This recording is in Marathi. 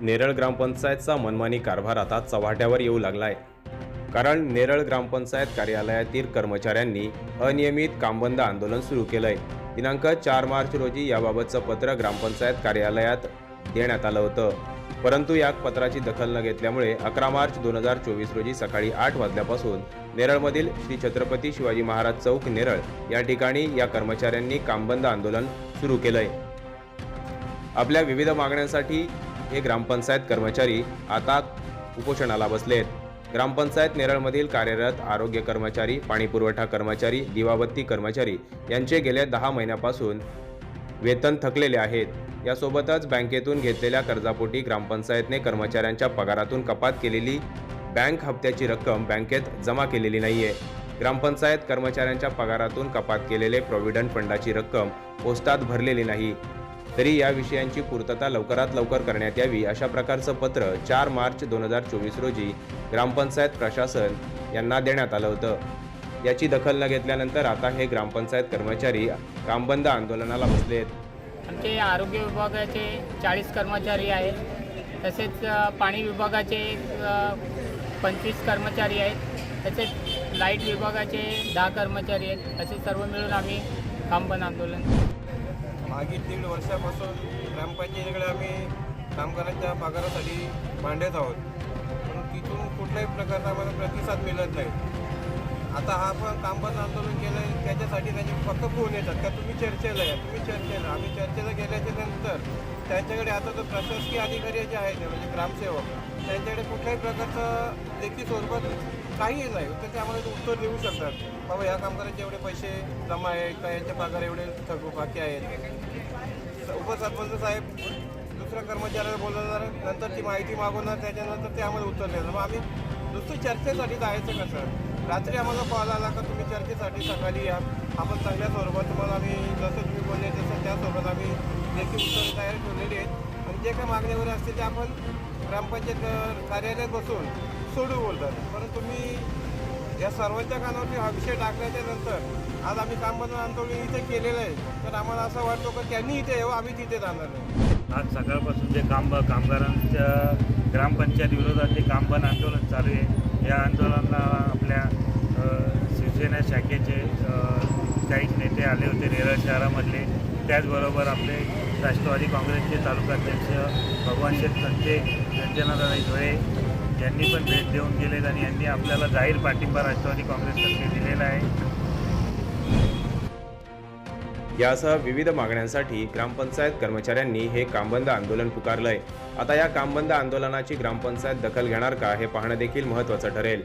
नेरळ ग्रामपंचायतचा मनमानी कारभार आता चव्हाट्यावर येऊ लागलाय. कारण नेरळ ग्रामपंचायत कार्यालयातील कर्मचाऱ्यांनी अनियमित कामबंद आंदोलन सुरू केलंय. दिनांक चार मार्च रोजी याबाबतचं पत्र ग्रामपंचायत कार्यालयात देण्यात आलं होतं. परंतु या पत्राची दखल न घेतल्यामुळे अकरा मार्च दोन हजार चोवीस रोजी सकाळी आठ वाजल्यापासून नेरळमधील श्री छत्रपती शिवाजी महाराज चौक नेरळ या ठिकाणी या कर्मचाऱ्यांनी कामबंद आंदोलन सुरू केलंय. आपल्या विविध मागण्यांसाठी हे ग्रामपंचायत कर्मचारी आता उपोषणाला बसलेत. ग्रामपंचायत नेरळमधील कार्यरत आरोग्य कर्मचारी पाणीपुरवठा कर्मचारी दिवाबत्ती कर्मचारी यांचे गेल्या दहा महिन्यापासून वेतन थकलेले आहेत. यासोबतच बँकेतून घेतलेल्या कर्जापोटी ग्रामपंचायतने कर्मचाऱ्यांच्या पगारातून कपात केलेली बँक हप्त्याची रक्कम बँकेत जमा केलेली नाहीये. ग्रामपंचायत कर्मचाऱ्यांच्या पगारातून कपात केलेले प्रॉव्हिडंट फंडाची रक्कम पोस्टात भरलेली नाही. तरी या विषयांची पूर्तता लवकरात लवकर करण्यात यावी अशा प्रकारचं पत्र चार मार्च दोन हजार चोवीस रोजी ग्रामपंचायत प्रशासन यांना देण्यात आलं होतं. याची दखल न घेतल्यानंतर आता हे ग्रामपंचायत कर्मचारी कामबंद आंदोलनाला बसलेत आमचे आरोग्य विभागाचे चाळीस कर्मचारी आहेत. तसेच पाणी विभागाचे पंचवीस कर्मचारी आहेत. तसेच लाइट विभागाचे दहा कर्मचारी आहेत. असे सर्व मिळून आम्ही कामबंद आंदोलन मागील दीड वर्षापासून ग्रामपंचायतीकडे आम्ही कामगारांच्या पगारासाठी मांडत आहोत. पण तिथून कुठल्याही प्रकारचा आम्हाला प्रतिसाद मिळत नाही. आता हा आपण कामबंद आंदोलन केलं आहे त्याच्यासाठी त्यांचे फक्त फोन येतात. का तुम्ही चर्चेला या तुम्ही चर्चेला. आम्ही चर्चेला गेल्याच्यानंतर त्यांच्याकडे आता जो प्रशासकीय अधिकारी जे आहेत म्हणजे ग्रामसेवक त्यांच्याकडे कुठल्याही प्रकारचं लेखी स्वरूपात काहीही नाही. तर ते आम्हाला उत्तर देऊ शकतात. बाबा ह्या कामगारांचे एवढे पैसे जमा आहे का यांचे पगार एवढे थकू बाकी आहेत? उपसरपंच साहेब दुसऱ्या कर्मचाऱ्याला बोलवणार नंतर ती माहिती मागवणार त्याच्यानंतर ते आम्हाला उत्तर देणार. मग आम्ही नुसतं चर्चेसाठी जायचं कसं रात्री आम्हाला कॉल आला का तुम्ही चर्चेसाठी सकाळी या. आपण चांगल्या स्वरूपात तुम्हाला आम्ही जसं तुम्ही बोलले तसं त्यासोबत आम्ही लेखी उत्तर तयार ठेवलेली आहेत आणि जे काही मागण्या वगैरे असतील ते आपण ग्रामपंचायत कार्यालयात बसून सोडू बोलतात. परंतु तुम्ही या सर्वांच्या कानावरती हा विषय टाकल्याच्या नंतर आज आम्ही काम कामबंद आंदोलन इथे केलेलं आहे. तर आम्हाला असं वाटतो की त्यांनी इथे यावं आम्ही तिथे जाणार नाही. आज सकाळपासून जे काम कामगारांच्या ग्रामपंचायत विरोधात जे कामबंद आंदोलन चालू आहे. या आंदोलन शिवसेना शाखेचे काही नेते आले होते नेरळ शहरामधले. त्याचबरोबर आपले राष्ट्रवादी काँग्रेसचे तालुकाध्यक्ष भगवान शेठ संते रंजनादाई धुळे यांनी पण भेट देऊन गेलेत आणि यांनी आपल्याला जाहीर पाठिंबा राष्ट्रवादी काँग्रेसतर्फे दिलेला आहे. यासह विविध मागण्यांसाठी ग्रामपंचायत कर्मचाऱ्यांनी हे कामबंद आंदोलन पुकारलंय. आता या कामबंद आंदोलनाची ग्रामपंचायत दखल घेणार का हे पाहणं देखील महत्त्वाचं ठरेल.